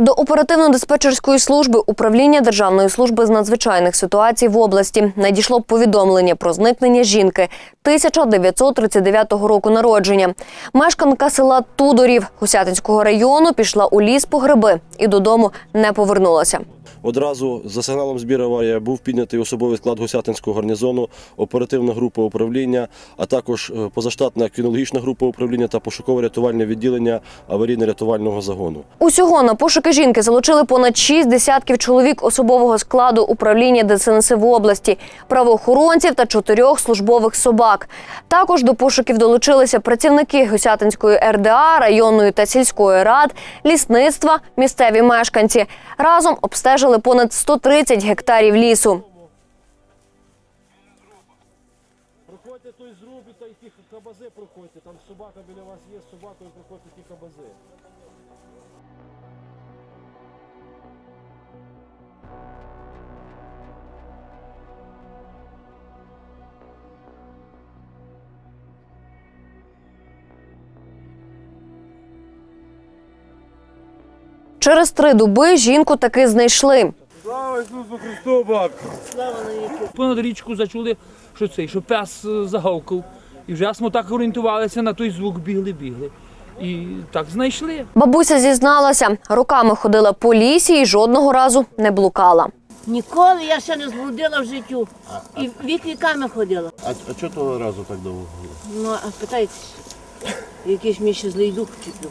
До оперативно-диспетчерської служби управління Державної служби з надзвичайних ситуацій в області надійшло повідомлення про зникнення жінки 1939 року народження. Мешканка села Тудорів Гусятинського району пішла у ліс по гриби і додому не повернулася. Одразу за сигналом збір аварія був піднятий особовий склад Гусятинського гарнізону, оперативна група управління, а також е, позаштатна кінологічна група управління та пошуково-рятувальне відділення аварійно-рятувального загону. Усього на пошуки жінки залучили понад шість десятків чоловік особового складу управління ДСНС в області, правоохоронців та чотирьох службових собак. Також до пошуків долучилися працівники Гусятинської РДА, районної та сільської рад, лісництва, місцеві мешканці. Разом обстежили понад 130 гектарів лісу. Проходьте той зруб і ті кабази проходьте. Там собака біля вас є, собакою проходьте ті кабази. Через три доби жінку таки знайшли. Слава Ісусу Христу, бабка! понад річку зачули, що цей, що пес е, загавкав. І вже ми так орієнтувалися на той звук, бігли, бігли. І так знайшли. Бабуся зізналася, роками ходила по лісі і жодного разу не блукала. Ніколи я ще не зблудила в життю. І вік віками ходила. А, а чого того разу так довго було? Ну, а питайте, якийсь мій ще злий дух чіпив.